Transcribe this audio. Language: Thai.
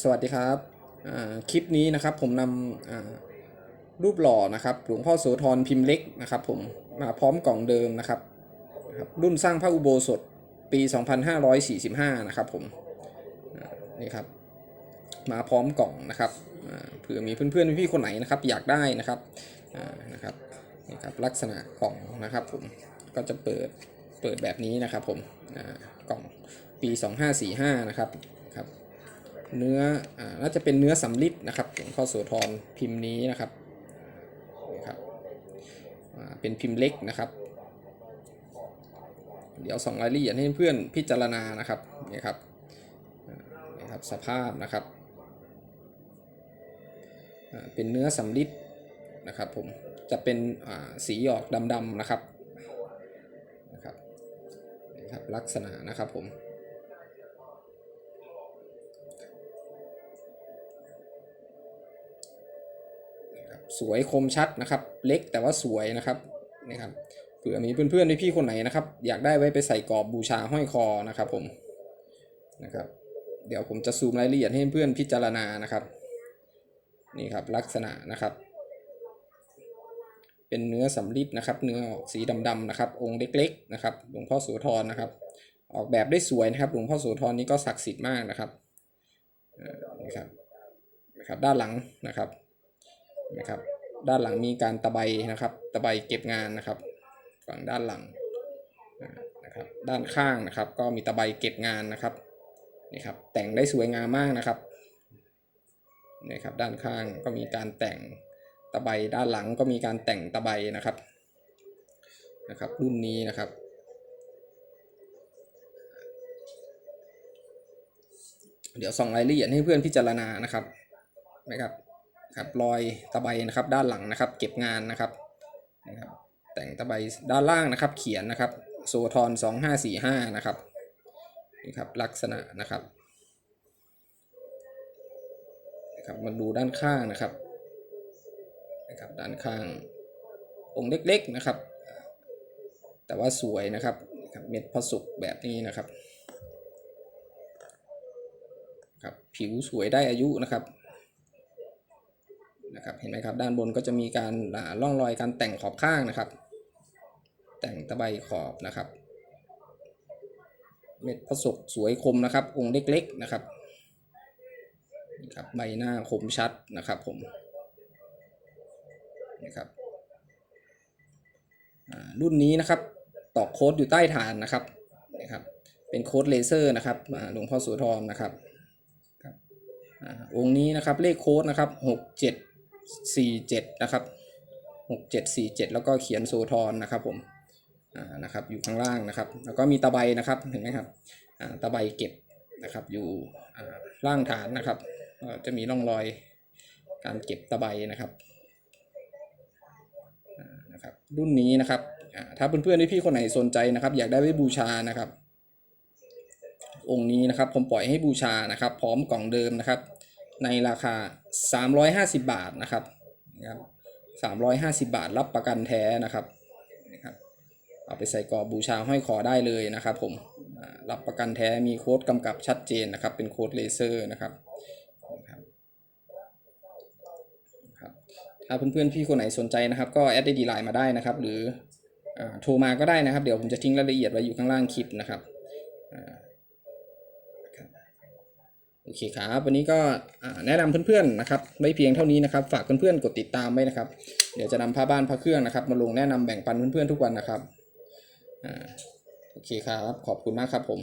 สวัสดีครับอ่าคลิปนี้นะครับผมนำอ่ารูปหล่อนะครับหลวงพ่อโสธรพิมพ์เล็กนะครับผมมาพร้อมกล่องเดิมนะครับรุ่นสร้างพระอุโบสถปี 2545 นะครับผมนี่ครับมาพร้อมกล่องนะครับเผื่อมีเพื่อนๆพี่ๆคนไหนนะครับอยากได้นะครับอ่านะครับนี่ครับลักษณะกล่องนะครับผมก็จะเปิดเปิดแบบนี้นะครับผมอ่ากล่องปี 2545 นะครับครับ เนื้ออ่าน่าจะเป็นเนื้อสำลิดนะครับหลวงพ่อโสธรพิมพ์นี้นะครับนี่ครับเป็นพิมพ์เล็กนะครับ เดี๋ยวส่องรายละเอียดให้เพื่อนพิจารณานะครับนี่ครับนี่ครับสภาพนะครับเป็นเนื้อสำลิดนะครับผมจะเป็นสีออกดำๆนะครับนะครับนี่ครับลักษณะนะครับผม สวยคมชัดนะครับ เล็กแต่ว่าสวยนะครับนี่ครับเผื่อมีเพื่อนๆพี่ๆคนไหนนะครับ อยากได้ไว้ไปใส่กรอบบูชาห้อยคอนะครับผมนะครับเดี๋ยวผมจะซูมรายละเอียดให้เพื่อนพิจารณานะครับนี่ครับลักษณะนะครับ เป็นเนื้อสำลิดนะครับ เนื้อออกสีดำๆนะครับ องค์เล็ก ๆ นะครับหลวงพ่อโสธรนะครับ ออกแบบได้สวยนะครับหลวงพ่อโสธรนี้ก็ศักดิ์สิทธิ์มากนะครับนี่ครับนะครับด้านหลังนะครับ นะครับ ด้านหลังมีการตะไบนะครับ ตะไบเก็บงานนะครับ ฝั่งด้านหลังนะครับด้านข้างนะครับ ก็มีตะไบเก็บงานนะครับนี่ครับแต่งได้สวยงามมากนะครับนี่ครับด้านข้างก็มีการแต่งตะไบด้านหลังก็มีการแต่งตะไบนะครับนะครับ รุ่นนี้นะครับเดี๋ยวส่องรายละเอียดให้เพื่อนพิจารณานะครับนะครับ ครับรอยตะไบนะครับด้านหลังนะครับ เก็บงานนะครับนะครับ แต่งตะไบด้านล่างนะครับ เขียนนะครับโซทอนสองห้าสี่ห้านะครับนี่ครับลักษณะนะครับนะครับมาดูด้านข้างนะครับนะครับด้านข้างองค์เล็กๆนะครับ แต่ว่าสวยนะครับครับเม็ดพระศุกแบบนี้นะครับครับผิวสวยได้อายุนะครับ นะครับเห็นไหมครับด้านบนก็จะมีการอ่าร่องรอยการแต่งขอบข้างนะครับ แต่งตะไบขอบนะครับ เม็ดพระศุกสวยคมนะครับ องค์เล็กๆนะครับนี่ครับใบหน้าคมชัดนะครับผมนะครับอ่ารุ่นนี้นะครับตอกโค้ดอยู่ใต้ฐานนะครับนะครับ เป็นโค้ดเลเซอร์นะครับหลวงพ่อโสุธรนะครับอ่าองค์นี้นะครับเลขโค้ดนะครับหกเจ็ด สี่เจ็ดนะครับหกเจ็ดสี่เจ็ดแล้วก็เขียนโซทอนนะครับผมอ่านะครับอยู่ข้างล่างนะครับ แล้วก็มีตะไบนะครับเห็นไหมครับอ่าตะไบเก็บนะครับอยู่อ่าล่างฐานนะครับก็จะมีร่องรอยการเก็บตะไบนะครับอ่านะครับรุ่นนี้นะครับอ่าถ้าเพื่อนๆพี่ๆคนไหนสนใจนะครับ อยากได้ไว้บูชานะครับ องค์นี้นะครับผมปล่อยให้บูชานะครับ พร้อมกล่องเดิมนะครับ ในราคา 350 บาทนะครับนะครับ350 บาทรับประกันแท้นะครับนะครับเอาไปใส่กรอบบูชาห้อยคอได้เลยนะครับผมรับประกันแท้มีโค้ดกำกับชัดเจนนะครับ เป็นโค้ดเลเซอร์นะครับนะครับถ้าเพื่อนๆพี่คนไหนสนใจนะครับ ก็แอดดีไลน์มาได้นะครับ หรืออโทรมาก็ได้นะครับ เดี๋ยวผมจะทิ้งรายละเอียดไว้อยู่ข้างล่างคลิปนะครับ เคครับวันนี้ก็แนะนำเพื่อนๆนะครับไม่เพียงเท่านี้นะครับ ฝากเพื่อนๆกดติดตามไว้นะครับ เดี๋ยวจะนำผ้าบ้านผ้าเครื่องนะครับ มาลงแนะนำแบ่งปันเพื่อนๆทุกวันนะครับอ่าโอเคครับ ขอบคุณมากครับผม